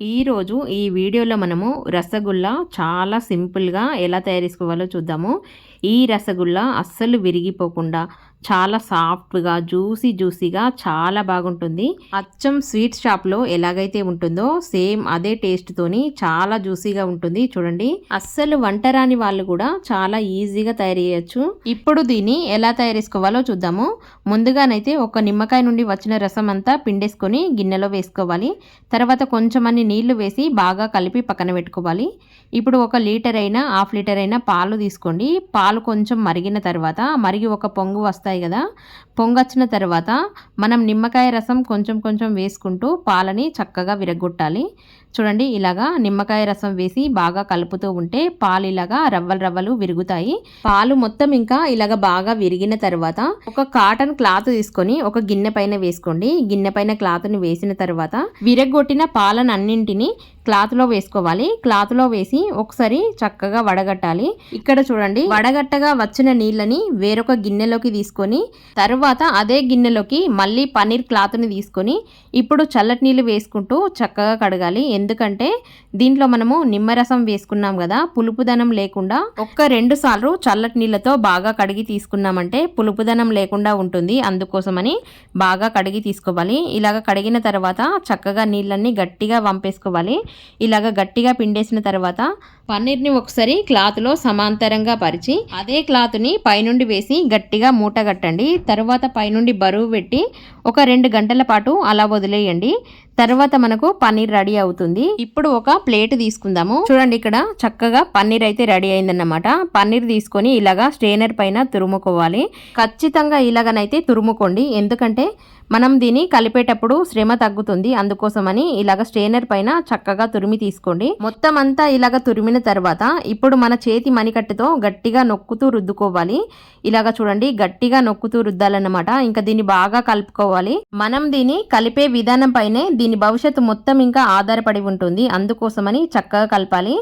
ఈరోజు ఈ వీడియోలో మనము రసగుల్లా చాలా సింపుల్గా ఎలా తయారు చేసుకోవాలో చూద్దాము. ఈ రసగుల్లా అస్సలు విరిగిపోకుండా చాలా సాఫ్ట్గా జ్యూసీ జ్యూసీగా చాలా బాగుంటుంది. అచ్చం స్వీట్ షాప్లో ఎలాగైతే ఉంటుందో సేమ్ అదే టేస్ట్తోని చాలా జ్యూసీగా ఉంటుంది చూడండి. అస్సలు వంట రాని వాళ్ళు కూడా చాలా ఈజీగా తయారు చేయొచ్చు. ఇప్పుడు దీన్ని ఎలా తయారు చేసుకోవాలో చూద్దాము. ముందుగానైతే ఒక నిమ్మకాయ నుండి వచ్చిన రసం అంతా పిండేసుకొని గిన్నెలో వేసుకోవాలి. తర్వాత కొంచెం నీళ్ళు వేసి బాగా కలిపి పక్కన పెట్టుకోవాలి. ఇప్పుడు ఒక లీటర్ అయినా హాఫ్ లీటర్ అయినా పాలు తీసుకోండి. పాలు కొంచెం మరిగిన తర్వాత మరిగి ఒక పొంగు వస్తాయి కదా పొంగొచ్చిన తర్వాత మనం నిమ్మకాయ రసం కొంచెం కొంచెం వేసుకుంటూ పాలని చక్కగా విరగొట్టాలి. చూడండి ఇలాగా నిమ్మకాయ రసం వేసి బాగా కలుపుతూ ఉంటే పాలు ఇలాగా రవ్వలు రవ్వలు విరుగుతాయి. పాలు మొత్తం ఇంకా ఇలాగ బాగా విరిగిన తర్వాత ఒక కాటన్ క్లాత్ తీసుకొని ఒక గిన్నె పైన వేసుకోండి. గిన్నె పైన క్లాత్ని వేసిన తర్వాత విరగొట్టిన పాలను అన్నింటినీ క్లాత్లో వేసుకోవాలి. క్లాత్లో వేసి ఒకసారి చక్కగా వడగట్టాలి. ఇక్కడ చూడండి వడగట్టగా వచ్చిన నీళ్ళని వేరొక గిన్నెలోకి తీసుకొని తర్వాత అదే గిన్నెలోకి మళ్ళీ పన్నీర్ క్లాత్ని తీసుకొని ఇప్పుడు చల్లటి నీళ్ళు వేసుకుంటూ చక్కగా కడగాలి. ఎందుకంటే దీంట్లో మనము నిమ్మరసం వేసుకున్నాం కదా పులుపుదనం లేకుండా ఒక్క రెండు సార్లు చల్లటి నీళ్ళతో బాగా కడిగి తీసుకున్నామంటే పులుపుదనం లేకుండా ఉంటుంది. అందుకోసమని బాగా కడిగి తీసుకోవాలి. ఇలాగ కడిగిన తర్వాత చక్కగా నీళ్ళన్నీ గట్టిగా వంపేసుకోవాలి. ఇలాగ గట్టిగా పిండేసిన తర్వాత పన్నీర్ని ఒకసారి క్లాత్లో సమాంతరంగా పరిచి అదే క్లాత్ని పైనుండి వేసి గట్టిగా మూటగట్టండి తర్వాత పైనుండి బరువు పెట్టి ఒక రెండు గంటల పాటు అలా వదిలేయండి. తర్వాత మనకు పన్నీర్ రెడీ అవుతుంది. ఇప్పుడు ఒక ప్లేట్ తీసుకుందాము. చూడండి ఇక్కడ చక్కగా పన్నీర్ అయితే రెడీ అయిందన్నమాట. పన్నీర్ తీసుకొని ఇలాగా స్ట్రైనర్ పైన తురుముకోవాలి. ఖచ్చితంగా ఇలాగనైతే తురుముకోండి. ఎందుకంటే మనం దీన్ని కలిపేటప్పుడు శ్రమ తగ్గుతుంది. అందుకోసమని ఇలాగ స్ట్రైనర్ పైన చక్కగా తురిమి తీసుకోండి. మొత్తం అంతా ఇలాగ తురిమిన తర్వాత ఇప్పుడు మన చేతి మణికట్టుతో గట్టిగా నొక్కుతూ రుద్దుకోవాలి. ఇలాగ చూడండి గట్టిగా నొక్కుతూ రుద్దాలన్నమాట. ఇంకా దీన్ని బాగా కలుపుకోవాలి. మనం దీన్ని కలిపే విధానం పైనే దీని భవిష్యత్తు మొత్తం ఇంకా ఆధారపడి ఉంటుంది. అందుకోసమని చక్కగా కలపాలి.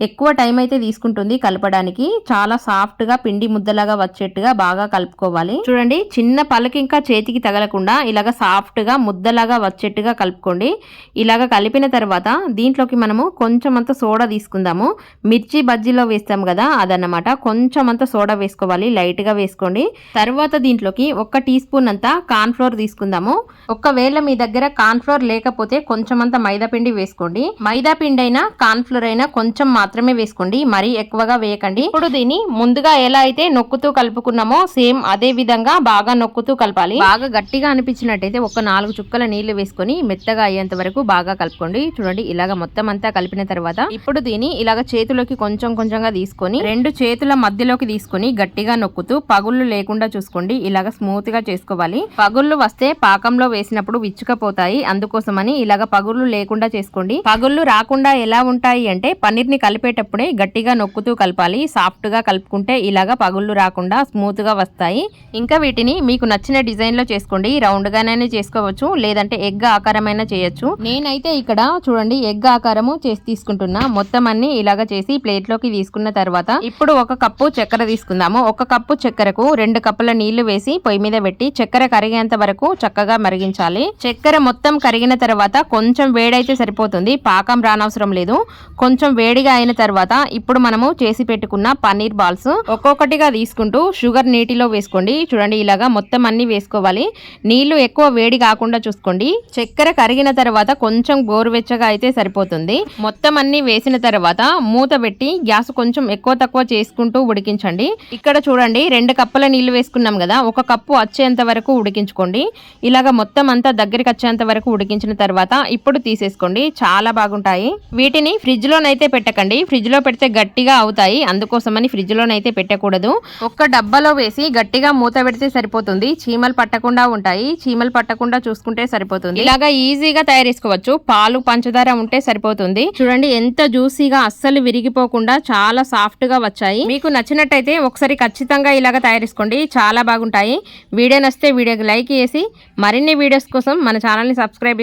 ఎక్కువ టైం అయితే తీసుకుంటుంది కలపడానికి. చాలా సాఫ్ట్గా పిండి ముద్దలాగా వచ్చేట్టుగా బాగా కలుపుకోవాలి. చూడండి చిన్న పలకి ఇంకా చేతికి తగలకుండా ఇలాగ సాఫ్ట్గా ముద్దలాగా వచ్చేట్టుగా కలుపుకోండి. ఇలాగ కలిపిన తర్వాత దీంట్లోకి మనము కొంచెం సోడా తీసుకుందాము. మిర్చి బజ్జీలో వేస్తాం కదా అదన్నమాట. కొంచెం సోడా వేసుకోవాలి లైట్గా వేసుకోండి. తర్వాత దీంట్లోకి ఒక టీ స్పూన్ అంతా కార్న్ఫ్లోర్ తీసుకుందాము. ఒకవేళ మీ దగ్గర కార్న్ఫ్లోర్ లేకపోతే కొంచెం అంత మైదా పిండి వేసుకోండి. మైదా పిండి అయినా కాన్ఫ్లోర్ అయినా కొంచెం మాత్రమే వేసుకోండి. మరీ ఎక్కువగా వేయకండి. ఇప్పుడు దీన్ని ముందుగా ఎలా అయితే నొక్కుతూ కలుపుకున్నామో సేమ్ అదే విధంగా బాగా నొక్కుతూ కలపాలి. బాగా గట్టిగా అనిపించినట్టయితే ఒక నాలుగు చుక్కల నీళ్ళు వేసుకొని మెత్తగా అయ్యేంత వరకు బాగా కలుపుకోండి. చూడండి ఇలాగ మొత్తం అంతా కలిపిన తర్వాత ఇప్పుడు దీన్ని ఇలాగ చేతిలోకి కొంచెం కొంచెంగా తీసుకొని రెండు చేతుల మధ్యలోకి తీసుకొని గట్టిగా నొక్కుతూ పగుళ్ళు లేకుండా చూసుకోండి. ఇలాగ స్మూత్గా చేసుకోవాలి. పగుళ్ళు వస్తే పాకంలో వేసినప్పుడు విచ్చుకపోతాయి. అందుకోసమని ఇలాగ పగుళ్ళు లేకుండా చేసుకోండి. పగుళ్ళు రాకుండా ఎలా ఉంటాయి అంటే పన్నీర్ని కలిపేటప్పుడే గట్టిగా నొక్కుతూ కలపాలి. సాఫ్ట్గా కలుపుకుంటే ఇలాగ పగుళ్ళు రాకుండా స్మూత్గా వస్తాయి. ఇంకా వీటిని మీకు నచ్చిన డిజైన్లో చేసుకోండి. రౌండ్ గానే చేసుకోవచ్చు లేదంటే ఎగ్ ఆకారమైనా చేయొచ్చు. నేనైతే ఇక్కడ చూడండి ఎగ్ ఆకారము చేసి తీసుకుంటున్నా. మొత్తం అన్ని ఇలాగ చేసి ప్లేట్లోకి తీసుకున్న తర్వాత ఇప్పుడు ఒక కప్పు చక్కెర తీసుకుందాము. ఒక కప్పు చక్కెరకు రెండు కప్పుల నీళ్ళు వేసి పొయ్యి మీద పెట్టి చక్కెర కరిగేంత వరకు చక్కగా మరిగించాలి. చక్కెర మొత్తం కరిగిన తర్వాత కొంచెం వేడైతే సరిపోతుంది. పాకం రానవసరం లేదు. కొంచెం వేడిగా అయిన తర్వాత ఇప్పుడు మనము చేసి పెట్టుకున్న పన్నీర్ బాల్స్ ఒక్కొక్కటిగా తీసుకుంటూ షుగర్ నీటిలో వేసుకోండి. చూడండి ఇలాగా మొత్తం అన్ని వేసుకోవాలి. నీళ్ళు ఎక్కువ వేడి కాకుండా చూసుకోండి. చక్కెర కరిగిన తర్వాత కొంచెం గోరువెచ్చగా అయితే సరిపోతుంది. మొత్తం అన్ని వేసిన తర్వాత మూత పెట్టి గ్యాస్ కొంచెం ఎక్కువ తక్కువ చేసుకుంటూ ఉడికించండి. ఇక్కడ చూడండి రెండు కప్పుల నీళ్ళు వేసుకున్నాం కదా ఒక కప్పు వచ్చేంత వరకు ఉడికించుకోండి. ఇలాగ మొత్తం అంతా దగ్గరికి వచ్చేంత వరకు ఉడికించిన తర్వాత ఇప్పుడు తీసేసుకోండి. చాలా బాగుంటాయి. వీటిని ఫ్రిడ్జ్ లోనైతే పెట్టకండి. ఫ్రిడ్జ్లో పెడితే గట్టిగా అవుతాయి. అందుకోసమని ఫ్రిడ్జ్ లోనైతే పెట్టకూడదు. ఒక్క డబ్బాలో వేసి గట్టిగా మూత పెడితే సరిపోతుంది. చీమలు పట్టకుండా ఉంటాయి. చీమలు పట్టకుండా చూసుకుంటే సరిపోతుంది. ఇలాగా ఈజీగా తయారు చేసుకోవచ్చు పాలు పంచదార ఉంటే సరిపోతుంది. చూడండి ఎంత జ్యూసీగా అస్సలు విరిగిపోకుండా చాలా సాఫ్ట్గా వచ్చాయి. మీకు నచ్చినట్టయితే ఒకసారి ఖచ్చితంగా ఇలాగ తయారు చేసుకోండి చాలా బాగుంటాయి. వీడియో నచ్చితే వీడియోకి లైక్ చేసి మరిన్ని వీడియోస్ కోసం మన ఛానల్ని సబ్స్క్రైబ్